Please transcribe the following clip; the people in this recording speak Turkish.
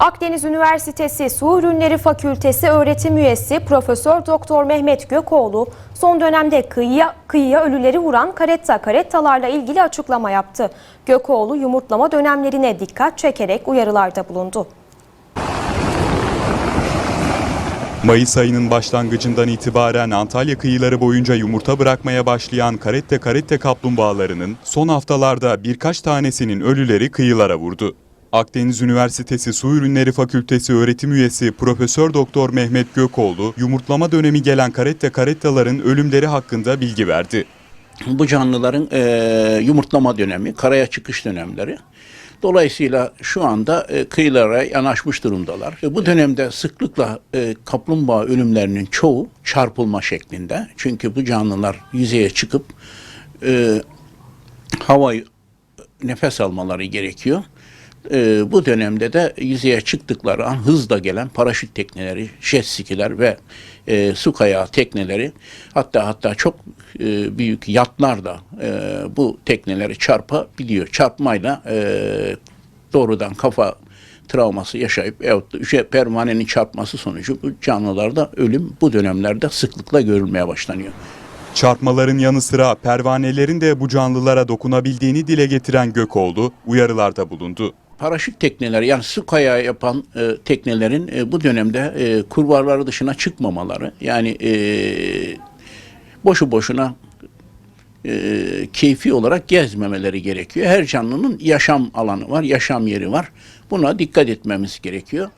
Akdeniz Üniversitesi Su Ürünleri Fakültesi öğretim üyesi Profesör Doktor Mehmet Gökoğlu son dönemde kıyıya, kıyıya ölüleri vuran karetta karettalarla ilgili açıklama yaptı. Gökoğlu yumurtlama dönemlerine dikkat çekerek uyarılarda bulundu. Mayıs ayının başlangıcından itibaren Antalya kıyıları boyunca yumurta bırakmaya başlayan karette karette kaplumbağalarının son haftalarda birkaç tanesinin ölüleri kıyılara vurdu. Akdeniz Üniversitesi Su Ürünleri Fakültesi öğretim üyesi Profesör Doktor Mehmet Gökoğlu, yumurtlama dönemi gelen karette karettaların ölümleri hakkında bilgi verdi. bu canlıların eee, yumurtlama dönemi, karaya çıkış dönemleri. Dolayısıyla şu anda e, kıyılara yanaşmış durumdalar. E, bu dönemde sıklıkla e, kaplumbağa ölümlerinin çoğu çarpılma şeklinde. Çünkü bu canlılar yüzeye çıkıp e, havayı nefes almaları gerekiyor. Ee, bu dönemde de yüzeye çıktıkları an hızla gelen paraşüt tekneleri, jet ve e, su kayağı tekneleri hatta hatta çok e, büyük yatlar da e, bu tekneleri çarpabiliyor. Çarpmayla e, doğrudan kafa travması yaşayıp şey, pervanenin çarpması sonucu bu canlılarda ölüm bu dönemlerde sıklıkla görülmeye başlanıyor. Çarpmaların yanı sıra pervanelerin de bu canlılara dokunabildiğini dile getiren Gökoğlu uyarılarda bulundu. Paraşüt tekneleri yani su kayağı yapan e, teknelerin e, bu dönemde e, kurvarları dışına çıkmamaları yani e, boşu boşuna e, keyfi olarak gezmemeleri gerekiyor. Her canlının yaşam alanı var, yaşam yeri var. Buna dikkat etmemiz gerekiyor.